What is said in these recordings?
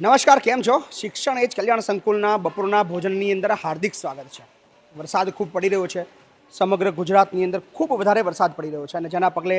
નમસ્કાર, કેમ છો? શિક્ષણ એ જ કલ્યાણ સંકુલના બપોરના ભોજનની અંદર હાર્દિક સ્વાગત છે. વરસાદ ખૂબ પડી રહ્યો છે. સમગ્ર ગુજરાતની અંદર ખૂબ વધારે વરસાદ પડી રહ્યો છે અને જેના પગલે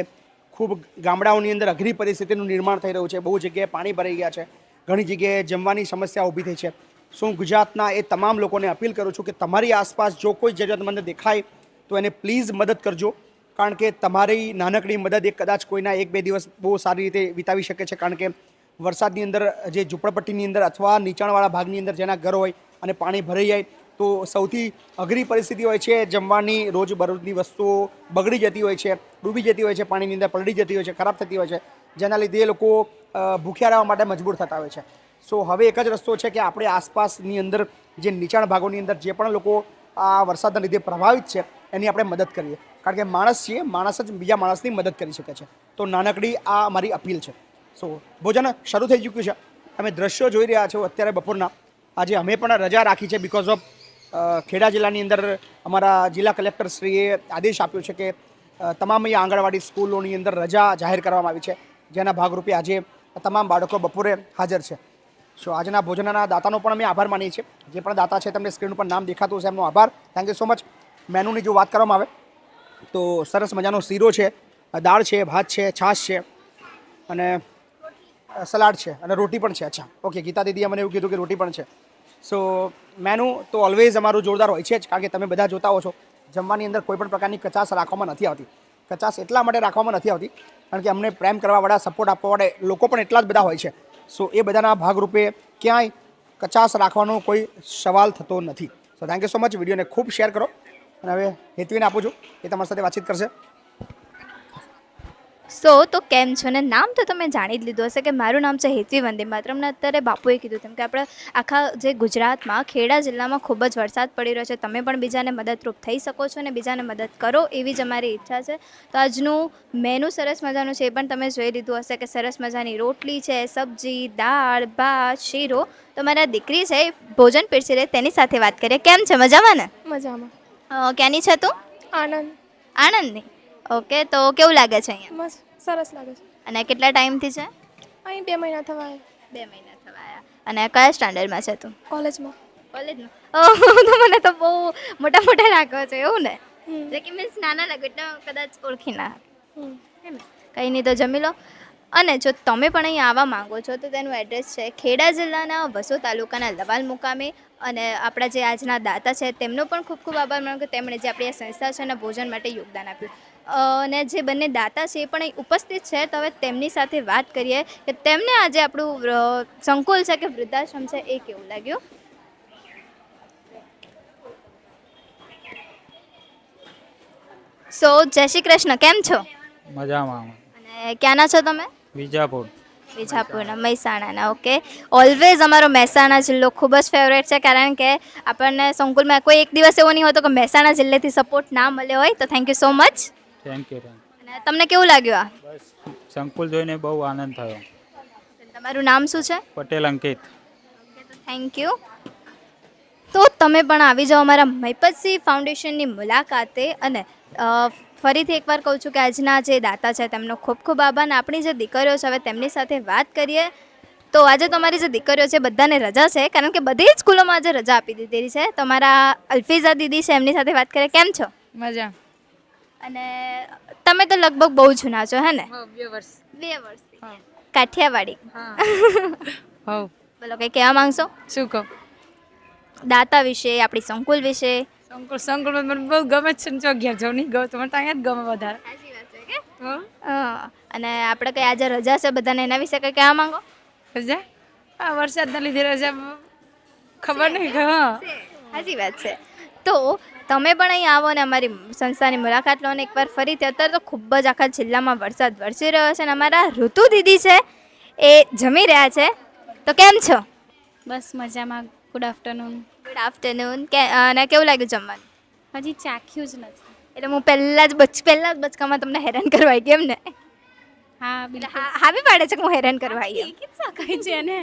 ખૂબ ગામડાઓની અંદર અઘરી પરિસ્થિતિનું નિર્માણ થઈ રહ્યું છે. બહુ જગ્યાએ પાણી ભરાઈ ગયા છે. ઘણી જગ્યાએ જમવાની સમસ્યા ઊભી થઈ છે. શું ગુજરાતના એ તમામ લોકોને અપીલ કરું છું કે તમારી આસપાસ જો કોઈ જરૂરિયાતમંદ દેખાય, તો એને પ્લીઝ મદદ કરજો. કારણ કે તમારી નાનકડી મદદ એ કદાચ કોઈના એક બે દિવસ બહુ સારી રીતે વિતાવી શકે છે. કારણ કે વરસાદની અંદર, જે ઝૂંપડપટ્ટીની અંદર અથવા નીચાણવાળા ભાગની અંદર જેના ઘર હોય અને પાણી ભરાઈ જાય, તો સૌથી અઘરી પરિસ્થિતિ હોય છે જમવાની રોજબરોજની વસ્તુઓ બગડી જતી હોય છે, ડૂબી જતી હોય છે, પાણીની અંદર પલળી જતી હોય છે, ખરાબ થતી હોય છે, જેના લીધે એ લોકો ભૂખ્યા રહેવા માટે મજબૂર થતા હોય છે. સો હવે એક જ રસ્તો છે કે આપણે આસપાસની અંદર જે નીચાણ ભાગોની અંદર જે પણ લોકો આ વરસાદના લીધે પ્રભાવિત છે, એની આપણે મદદ કરીએ. કારણ કે માણસ છીએ, માણસ જ બીજા માણસની મદદ કરી શકે છે. તો નાનકડી આ અમારી અપીલ છે. સો ભોજન શરૂ થઈ ચૂક્યું છે. તમે દ્રશ્યો જોઈ રહ્યા છો અત્યારે બપોરના. આજે અમે પણ રજા રાખી છે બિકોઝ ઓફ ખેડા જિલ્લાની અંદર અમારા જિલ્લા કલેક્ટરશ્રીએ આદેશ આપ્યો છે કે તમામ આંગણવાડી સ્કૂલોની અંદર રજા જાહેર કરવામાં આવી છે. જેના ભાગરૂપે આજે તમામ બાળકો બપોરે હાજર છે. સો આજના ભોજનના દાતાનો પણ અમે આભાર માનીએ છીએ. જે પણ દાતા છે તમને સ્ક્રીન ઉપર નામ દેખાતું છે એમનો આભાર. થેન્ક યુ સો મચ મેનુની જો વાત કરવામાં આવે, તો સરસ મજાનો શીરો છે, દાળ છે, ભાત છે, છાશ છે. અને સલાડ છે અને રોટી પણ છે, અચ્છા. ઓકે ગીતા દીદીએ મને એવું કીધું કે રોટી પણ છે. સો મેનુ તો ઓલવેઝ અમારું જોરદાર હોય છે જ, કારણ કે તમે બધા જોતા હો છો. જમવાની અંદર કોઈ પણ પ્રકારની કચાશ રાખવામાં નથી આવતી. કચાશ એટલા માટે રાખવામાં નથી આવતી, કારણ કે અમને પ્રેમ કરવાવાળા સપોર્ટ આપવાવાળા લોકો પણ એટલા જ બધા હોય છે. સો એ બધાના ભાગરૂપે ક્યાંય કચાશ રાખવાનો કોઈ સવાલ થતો નથી. So thank you so much વિડીયોને ખૂબ શેર કરો. અને હવે હેતવીને આપું છું. એ તમારી સાથે વાતચીત કરશે. સો તો કેમ છો? ને નામ તો તમે જાણી જ લીધું હશે કે મારું નામ છે હેતવી વંદે. માત્રમને અત્યારે બાપુએ કીધું તેમ કે આપણે આખા જે ગુજરાતમાં ખેડા જિલ્લામાં ખૂબ જ વરસાદ પડી રહ્યો છે. તમે પણ બીજાને મદદરૂપ થઈ શકો છો અને બીજાને મદદ કરો એવી જ અમારી ઈચ્છા છે. તો આજનું મેનુ સરસ મજાનું છે એ પણ તમે જોઈ લીધું હશે કે સરસ મજાની રોટલી છે સબ્જી દાળ ભાત શીરો. તો મારા દીકરી છે ભોજન પીરસી રહે તેની સાથે વાત કરીએ. કેમ છે? મજામાં ને? મજામાં. ક્યાંની છે તું? આનંદ આણંદની? ઓકે તો કેવું લાગે છે અહીંયા? મસ્ત સરસ લાગે છે. અને કેટલા ટાઈમથી છે? અહીં બે મહિના થવા આવ્યા બે મહિના થવા આવ્યા અને કયા સ્ટાન્ડર્ડમાં છે તું? કોલેજમાં. કોલેજમાં? ઓહ તો મને તો બહુ મોટા મોટા લાગો છે એવું ને. જે કે મીન્સ નાના લાગે એટલે કદાચ ઓળખી ના. કંઈ નહીં તો જમી લો. અને જો તમે પણ અહીં આવવા માંગો છો તો તેનું એડ્રેસ છે ખેડા જિલ્લાના વસો તાલુકાના લવાલ મુકામે. અને આપણા જે આજના દાતા છે તેમનો પણ ખૂબ ખૂબ આભાર માનું કે તેમણે જે આપણી આ સંસ્થા છે એના ભોજન માટે યોગદાન આપ્યું. અને જે બંને દાતા છે એ પણ અહીં ઉપસ્થિત છે. તો હવે તેમની સાથે વાત કરીએ કે તેમને આજે આપણું સંકુલ છે કે વૃદ્ધાશ્રમ છે એ કેવું લાગ્યું? સો જય શ્રી કૃષ્ણ. કેમ છો? મજામાં. અને ક્યાંના છો તમે? વિજાપુર. વિજાપુરના મહેસાણાના. ઓકે. ઓલવેઝ અમારો મહેસાણા જિલ્લો ખૂબ જ ફેવરેટ છે કારણ કે આપણને સંકુલમાં કોઈ એક દિવસ એવો નહીં હોતો કે મહેસાણા જિલ્લેથી સપોર્ટ ના મળ્યો હોય. તો thank you so much thank you અને તમને કેવું લાગ્યું આ? બસ સંકુલ જોઈને બહુ આનંદ થયો. તમારું નામ શું છે? પટેલ અંકિત. થેન્ક યુ તો તમે પણ આવી જાઓ અમારા મહિપતસિંહ ફાઉન્ડેશનની મુલાકાતે અને ફરીથી એકવાર કહું છું કે આજના જે દાતા છે તેમનો ખૂબ ખૂબ આભાર અને આપણી જે દીકરીઓ છે હવે તેમની સાથે વાત કરીએ. તો આજે તમારી જે દીકરીઓ છે બધાને રજા છે કારણ કે બધી જ સ્કૂલોમાં આજે રજા આપી દીધેલી છે. તમારા અલ્ફીઝા દીદી છે એમની સાથે વાત કરીએ. કેમ છો? મજા. અને તમે તો લગભગ બહુ જૂના છો હે ને? બે વર્ષ. બે વર્ષ કાઠિયાવાડી. હા. બોલો કંઈ કહેવા માંગશો? શું કહો? દાતા વિશે આપણી સંકુલ વિશે? સંકુલ સંકુલ મને બહુ ગમે છે ને જો અગિયાર જો નહીં ગમે તો મને તો અહીંયા જ ગમે વધારે. હં? અને આપણે કઈ આજે રજા છે બધાને એના વિશે કઈ કહેવા માંગો? રજા? આ વરસાદના લીધે રજા ખબર નહીં હા. સાચી વાત છે. તો તમે પણ અહીં આવો ને અમારી સંસ્થાની મુલાકાત લો ને એકવાર ફરીથી અત્યારે તો ખૂબ જ આખા જિલ્લામાં વરસાદ વરસી રહ્યો છે અને અમારા ઋતુ દીદી છે એ જમી રહ્યા છે. તો કેમ છો? બસ મજામાં. ગુડ આફ્ટરનૂન ગુડ આફ્ટરનૂન કે અને કેવું લાગ્યું જમવાનું? હજી ચાખ્યું જ નથી. એટલે હું પહેલાં જ બચ પહેલાં જ બચકામાં તમને હેરાન કરવા આવી કેમ ને? હા બિલકુલ. હા બી પાડે છે કે હું હેરાન કરવા આવી એમ. એક જ શકાય છે ને.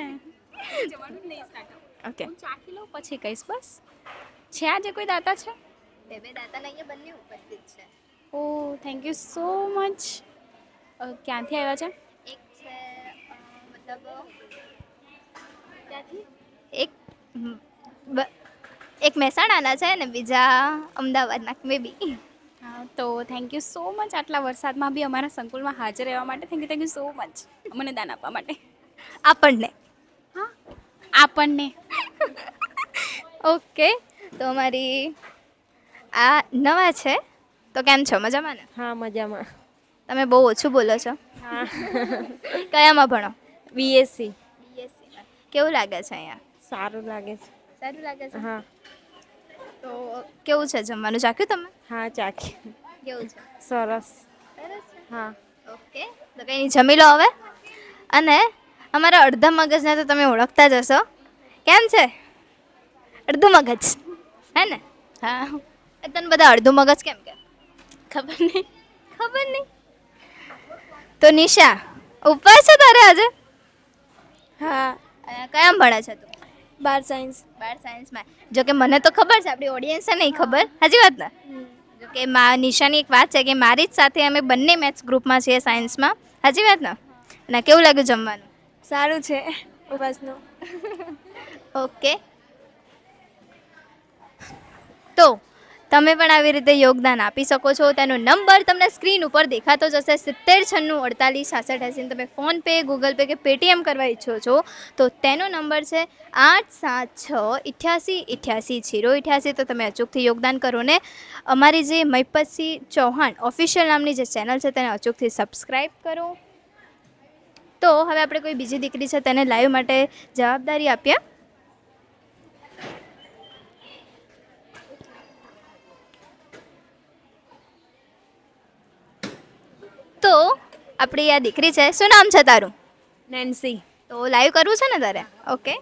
ઓકે ચાખી લો પછી કહીશ બસ. છે? આજે કોઈ દાતા છે? બે બે દાતાને અહીંયા બંને ઉપસ્થિત છે. ઓ થેન્ક યુ સો મચ ક્યાંથી આવ્યા છે? એક છે મતલબ એક બ- એક મહેસાણાના છે ને બીજા અમદાવાદના મે બી હા તો થેન્ક યુ સો મચ આટલા વરસાદમાં બી અમારા સંકુલમાં હાજર રહેવા માટે thank you thank you so much મને દાન આપવા માટે. આપણને. હા આપણને. ઓકે તો અમારી આ નવા છે. તો કેમ છો? મજામાં ને? હા મજામાં. તમે બહુ ઓછું બોલો છો. હા. કયામાં ભણો? બીએસસી બીએસસી કેવું લાગે છે અહીંયા? સારું લાગે છે. સારું લાગે છે? હા. તો કેવું છે જમવાનું? ચાખ્યું તમે હા ચાખ્યું. કેવું છે? સરસ. સરસ હા. ઓકે. તો કંઈ નહીં જમી લો હવે. અને અમારા અડધા મગજને તો તમે ઓળખતા જ હશો. કેમ છે? અડધું મગજ. હે ને? હા. એ તને બધા અડધું મગજ કેમ કે? ખબર નહીં. ખબર નહીં. તો નિશા ઉપવાસ છે તારે આજે? હા. કયામ ભણે છે તું? બાર સાયન્સ. બાર સાયન્સમાં. જો કે મને તો ખબર છે આપણી ઓડિયન્સને નહીં ખબર? હાજી વાત ને? જો કે મા નિશાની એક વાત છે કે મારી જ સાથે અમે બંને મેથ્સ ગ્રુપમાં છીએ સાયન્સમાં હાજી વાત ને? અને કેવું લાગ્યું જમવાનું? સારું છે ઉપવાસનું. ઓકે તો તમે પણ આવી રીતે યોગદાન આપી શકો છો. તેનો નંબર તમને સ્ક્રીન ઉપર દેખાતો જશે. સિત્તેર છન્નું અડતાલીસ છાસઠ એંસી તમે ફોનપે ગૂગલ પે કે પેટીએમ કરવા ઈચ્છો છો, તો તેનો નંબર છે આઠ સાત છ ઇઠ્યાસી ઇઠ્યાસી જીરો ઇઠ્યાસી. તો તમે અચૂકથી યોગદાન કરો ને. અમારી જે મહિપતસિંહ ચૌહાણ ઓફિશિયલ નામની જે ચેનલ છે તેને અચૂકથી સબસ્ક્રાઈબ કરો. તો હવે આપણે કોઈ બીજી દીકરી છે તેને લાઈવ માટે જવાબદારી આપીએ તો આપણી આ દીકરી છે. શું નામ છે તારું? નેન્સી તો લાઈવ કરવું છે ને તારે? ઓકે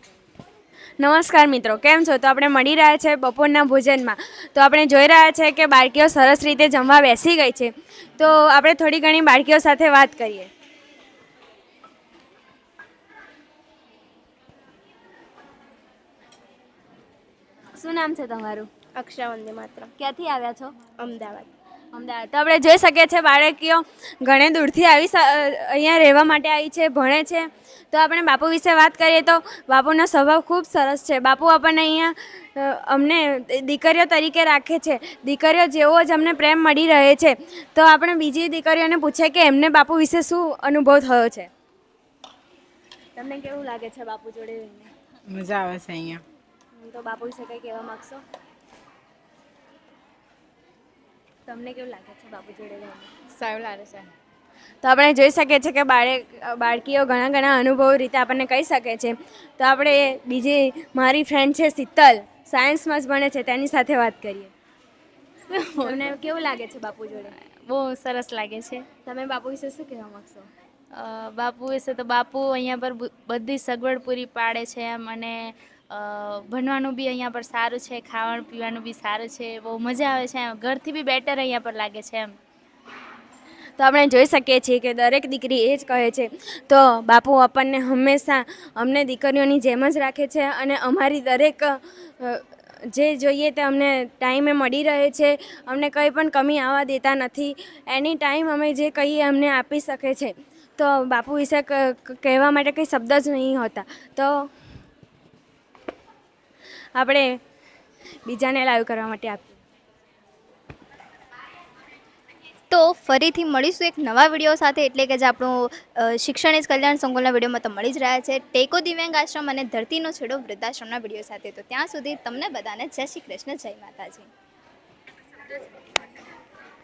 નમસ્કાર મિત્રો કેમ છો? તો આપણે મળી રહ્યા છે બપોરના ભોજનમાં. તો આપણે જોઈ રહ્યા છે કે બાળકીઓ સરસ રીતે જમવા બેસી ગઈ છે. તો આપણે થોડી ઘણી બાળકીઓ સાથે વાત કરીએ. શું નામ છે તમારું? અક્ષરા વંદે માત્ર ક્યાંથી આવ્યા છો? અમદાવાદ. અમદાવાદ. તો આપણે જોઈ શકીએ છીએ બાળકીઓ. ઘણે દૂરથી આવી અહીંયા રહેવા માટે આવી છે ભણે છે. તો આપણે બાપુ વિશે વાત કરીએ તો બાપુનો સ્વભાવ ખૂબ સરસ છે. બાપુ આપણને અહીંયા અમને દીકરીઓ તરીકે રાખે છે. દીકરીઓ જેવો જ અમને પ્રેમ મળી રહે છે. તો આપણે બીજી દીકરીઓને પૂછે કે એમને બાપુ વિશે શું અનુભવ થયો છે? તમને કેવું લાગે છે બાપુ જોડે મજા આવે છે અહીંયા. તો બાપુ વિશે કંઈ કહેવા માગશો? તમને કેવું લાગે છે બાપુ જોડે સારું લાગે છે. તો આપણે જોઈ શકીએ છીએ કે બાળક બાળકીઓ ઘણા ઘણા અનુભવ રીતે આપણને કહી શકે છે. તો આપણે બીજી મારી ફ્રેન્ડ છે શીતલ સાયન્સમાં જ ભણે છે તેની સાથે વાત કરીએ. તમને કેવું લાગે છે બાપુ જોડે? બહુ સરસ લાગે છે. તમે બાપુ વિશે શું કહેવા માગશો? બાપુ વિશે તો બાપુ અહીંયા પર બધી સગવડ પૂરી પાડે છે એમ અને ભણવાનું બી અહીંયા પર સારું છે, ખાવાનું પીવાનું બી સારું છે, બહુ મજા આવે છે ઘરથી બી બેટર અહીંયા પર લાગે છે, એમ. તો આપણે જોઈ શકીએ છીએ કે દરેક દીકરી એ જ કહે છે, તો બાપુ, આપણને હંમેશા અમને દીકરીઓની જેમ જ રાખે છે અને અમારી દરેક જે જોઈએ તે અમને ટાઈમે મળી રહે છે, અમને કંઈ પણ કમી આવવા દેતા નથી, એની ટાઈમ અમે જે કહીએ અમને આપી શકે છે. તો બાપુ વિશે કહેવા માટે કંઈ શબ્દ જ નહીં હોતા. તો આપણે બીજાને લાઈવ કરવા માટે આપીએ તો ફરીથી મળીશું એક નવા વીડિયો સાથે, એટલે કે જે આપણું શિક્ષણ એ કલ્યાણ સંકુલના વિડીયોમાં તો મળી જ રહ્યા છે. ટેકો દિવ્યાંગ આશ્રમ અને ધરતીનો છેડો વૃદ્ધાશ્રમના વીડિયો સાથે. તો ત્યાં સુધી તમને બધાને જય શ્રી કૃષ્ણ, જય માતાજી.